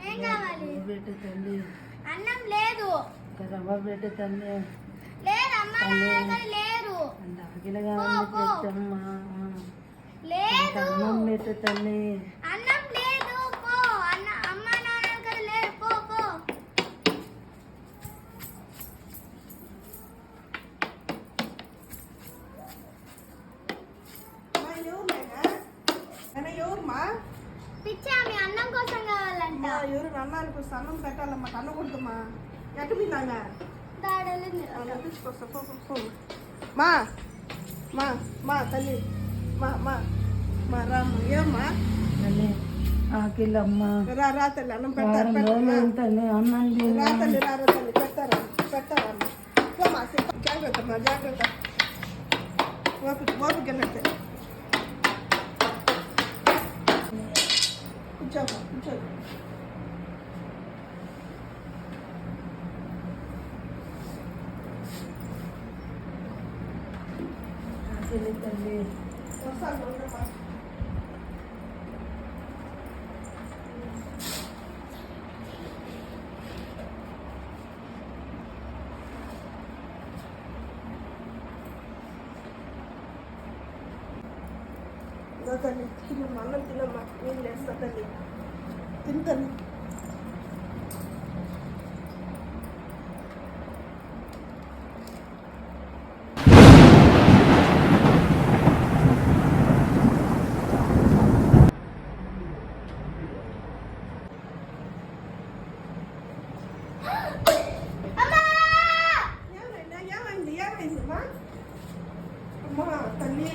ధన్యవాదాలు. అన్నం లేదు. రవ్వ బ్రెడ్ తల్లి. లేదు అమ్మ లేరు. అగిలగా పెట్టమ్మా లేదు. అన్నం పెట్టు తల్లి. ఎవరుమా పిచ్చా మీ అన్నం కోసం కావాలంట. ఎవరు అన్నానికి వస్తే అన్నం పెట్టాలమ్మా కన్నకూడదమ్మా ఎక్కడ మీ నాయన దాడలు తీసుకొస్తా పో. మా మా మా తల్లి మా మా మా రామ్మ ఏమ్మా? తల్లి ఆకిలమ్మా. రా రా తల్లి అన్నం పెడతారు. తల్లి అన్నం రా తల్లి రా తల్లి పెడతారా జాగ్రత్త జాగ్రత్త. ఓపిక ఓపిక వెళ్ళండి 진짜 진짜 잘 생겼던 데. 역사 놀러 가. ఇదో తల్లి తినమ్మా అన్నం తినమ్మా నేను చేస్తా తల్లి తింటాను ఏమైందా ఏమైంది ఏమైంది అమ్మా అమ్మా తల్లి